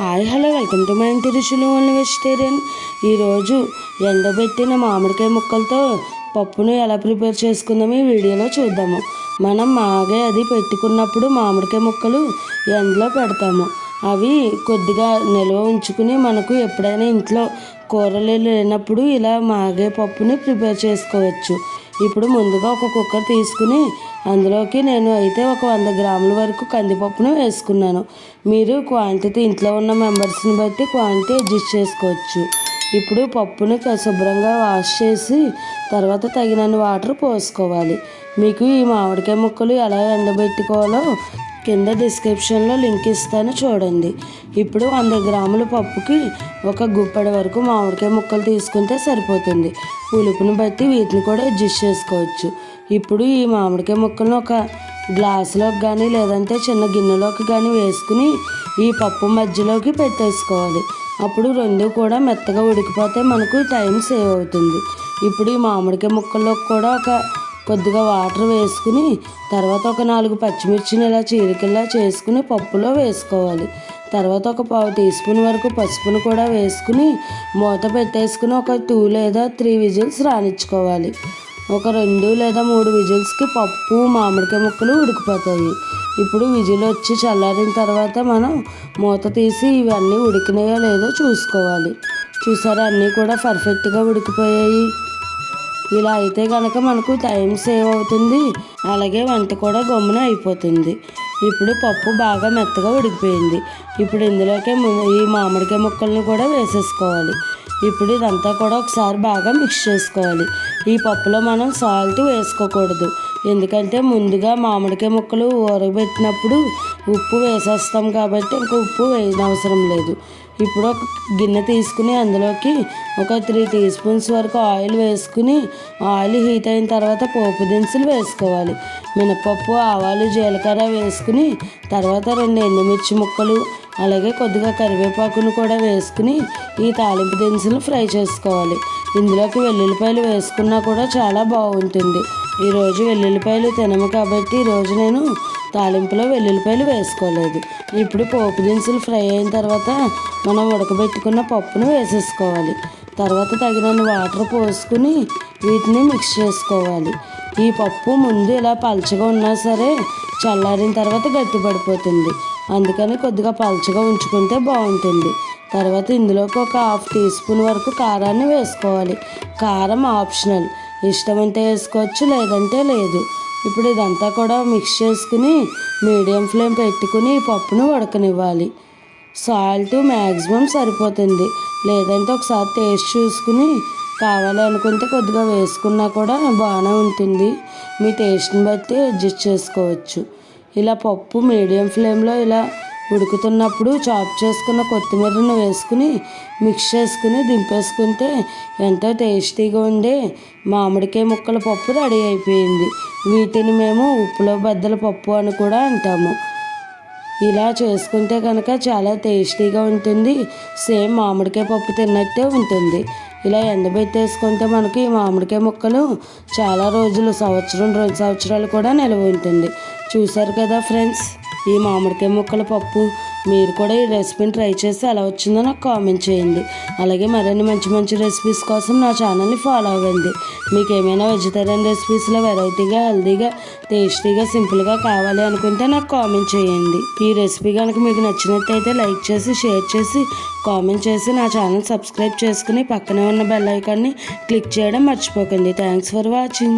Hi hello welcome to my ఇంటి రుచులు only vegetarian. ఈరోజు ఎండబెట్టిన మామిడికాయ ముక్కలతో పప్పును ఎలా ప్రిపేర్ చేసుకుందామో ఈ వీడియోలో చూద్దాము. మనం మాగే అది పెట్టుకున్నప్పుడు మామిడికాయ ముక్కలు ఎండలో పెడతాము. అవి కొద్దిగా నిల్వ ఉంచుకుని మనకు ఎప్పుడైనా ఇంట్లో కూరలు లేనప్పుడు ఇలా మాగే పప్పుని ప్రిపేర్ చేసుకోవచ్చు. ఇప్పుడు ముందుగా ఒక కుక్కర్ తీసుకుని అందులోకి నేను అయితే ఒక వంద గ్రాముల వరకు కందిపప్పును వేసుకున్నాను. మీరు క్వాంటిటీ ఇంట్లో ఉన్న మెంబర్స్ని బట్టి క్వాంటిటీ అడ్జస్ట్ చేసుకోవచ్చు. ఇప్పుడు పప్పుని శుభ్రంగా వాష్ చేసి తర్వాత తగినన్ని వాటర్ పోసుకోవాలి. మీకు ఈ మామిడికాయ ముక్కలు ఎలా ఎండబెట్టుకోవాలో కింద డిస్క్రిప్షన్లో లింక్ ఇస్తాను చూడండి. ఇప్పుడు వంద గ్రాముల పప్పుకి ఒక గుప్పడి వరకు మామిడికాయ ముక్కలు తీసుకుంటే సరిపోతుంది. పులుపుని బట్టి వీటిని కూడా అడ్జస్ట్ చేసుకోవచ్చు. ఇప్పుడు ఈ మామిడికాయ ముక్కలను ఒక గ్లాసులోకి కానీ లేదంటే చిన్న గిన్నెలోకి కానీ వేసుకుని ఈ పప్పు మధ్యలోకి పెట్టేసుకోవాలి. అప్పుడు రెండు కూడా మెత్తగా ఉడికిపోతే మనకు టైం సేవ్ అవుతుంది. ఇప్పుడు ఈ మామిడికాయ ముక్కల్లో కూడా ఒక కొద్దిగా వాటర్ వేసుకుని తర్వాత ఒక నాలుగు పచ్చిమిర్చిని ఇలా చీలికల్లా చేసుకుని పప్పులో వేసుకోవాలి. తర్వాత ఒక పావు టీ స్పూన్ వరకు పసుపును కూడా వేసుకుని మూత పెట్టేసుకుని ఒక టూ లేదా త్రీ విజిల్స్ రానిచ్చుకోవాలి. ఒక రెండు లేదా మూడు విజిల్స్కి పప్పు మామిడికాయ ముక్కలు ఉడికిపోతాయి. ఇప్పుడు విజిల్ వచ్చి చల్లారిన తర్వాత మనం మూత తీసి ఇవన్నీ ఉడికినాయో లేదో చూసుకోవాలి. చూసారా? అన్నీ కూడా పర్ఫెక్ట్గా ఉడికిపోయాయి. ఇలా అయితే కనుక మనకు టైం సేవ్ అవుతుంది. అలాగే వంట కూడా గమ్మున అయిపోతుంది. ఇప్పుడు పప్పు బాగా మెత్తగా ఉడికిపోయింది. ఇప్పుడు ఇందులోకే ఈ మామిడికాయ ముక్కల్ని కూడా వేసేసుకోవాలి. ఇప్పుడు ఇదంతా కూడా ఒకసారి బాగా మిక్స్ చేసుకోవాలి. ఈ పప్పులో మనం సాల్ట్ వేసుకోకూడదు. ఎందుకంటే ముందుగా మామిడికాయ ముక్కలు ఊరబెట్టినప్పుడు ఉప్పు వేసేస్తాం కాబట్టి ఇంకా ఉప్పు వేయనవసరం లేదు. ఇప్పుడు ఒక గిన్నె తీసుకుని అందులోకి ఒక త్రీ టీ స్పూన్స్ వరకు ఆయిల్ వేసుకుని ఆయిల్ హీట్ అయిన తర్వాత పోపు దినుసులు వేసుకోవాలి. మినపప్పు ఆవాలు జీలకర్ర వేసుకుని తర్వాత రెండు ఎండుమిర్చి ముక్కలు అలాగే కొద్దిగా కరివేపాకును కూడా వేసుకుని ఈ తాలింపు దినుసులు ఫ్రై చేసుకోవాలి. ఇందులోకి వెల్లుల్లిపాయలు వేసుకున్నా కూడా చాలా బాగుంటుంది. ఈరోజు వెల్లుల్లిపాయలు తినము కాబట్టి ఈరోజు నేను తాలింపులో వెల్లుల్లిపాయలు వేసుకోలేదు. ఇప్పుడు పోపు దినుసులు ఫ్రై అయిన తర్వాత మనం ఉడకబెట్టుకున్న పప్పును వేసేసుకోవాలి. తర్వాత తగినన్ని వాటర్ పోసుకుని వీటిని మిక్స్ చేసుకోవాలి. ఈ పప్పు ముందు ఇలా పలచగా ఉన్నా సరే చల్లారిన తర్వాత గట్టిపడిపోతుంది. అందుకని కొద్దిగా పలచగా ఉంచుకుంటే బాగుంటుంది. తర్వాత ఇందులోకి ఒక హాఫ్ టీ స్పూన్ వరకు కారాన్ని వేసుకోవాలి. కారం ఆప్షనల్. అంటే వేసుకోవచ్చు లేదంటే లేదు. ఇప్పుడు ఇదంతా కూడా మిక్స్ చేసుకుని మీడియం ఫ్లేమ్ పెట్టుకుని పప్పును ఉడకనివ్వాలి. సాల్ట్ మ్యాక్సిమం సరిపోతుంది. లేదంటే ఒకసారి టేస్ట్ చూసుకుని కావాలి అనుకుంటే కొద్దిగా వేసుకున్నా కూడా బాగానే ఉంటుంది. మీ టేస్ట్ని బట్టి అడ్జస్ట్ చేసుకోవచ్చు. ఇలా పప్పు మీడియం ఫ్లేమ్లో ఇలా ఉడుకుతున్నప్పుడు చాప్ చేసుకున్న కొత్తిమీరను వేసుకుని మిక్స్ చేసుకుని దింపేసుకుంటే ఎంతో టేస్టీగా ఉండే మామిడికాయ ముక్కల పప్పు రెడీ అయిపోయింది. వీటిని మేము ఉప్పులో బద్దల పప్పు అని కూడా అంటాము. ఇలా చేసుకుంటే కనుక చాలా టేస్టీగా ఉంటుంది. సేమ్ మామిడికాయ పప్పు తిన్నట్టే ఉంటుంది. ఇలా ఎండబెట్టేసుకుంటే మనకి మామిడికాయ ముక్కలు చాలా రోజులు సంవత్సరం రెండు సంవత్సరాలు కూడా నిల్వ ఉంటుంది. చూసారు కదా ఫ్రెండ్స్? ఈ మామిడికాయ ముక్కల పప్పు. మీరు కూడా ఈ రెసిపీని ట్రై చేసి ఎలా వచ్చిందో నాకు కామెంట్ చేయండి. అలాగే మరిన్ని మంచి మంచి రెసిపీస్ కోసం నా ఛానల్ని ఫాలో అవ్వండి. మీకు ఏమైనా వెజిటేరియన్ రెసిపీస్లో వెరైటీగా హెల్తీగా టేస్టీగా సింపుల్గా కావాలి అనుకుంటే నాకు కామెంట్ చేయండి. ఈ రెసిపీ కనుక మీకు నచ్చినట్టయితే లైక్ చేసి షేర్ చేసి కామెంట్ చేసి నా ఛానల్ సబ్స్క్రైబ్ చేసుకుని పక్కనే ఉన్న బెల్ ఐకాన్ని క్లిక్ చేయడం మర్చిపోకండి. Thanks for watching.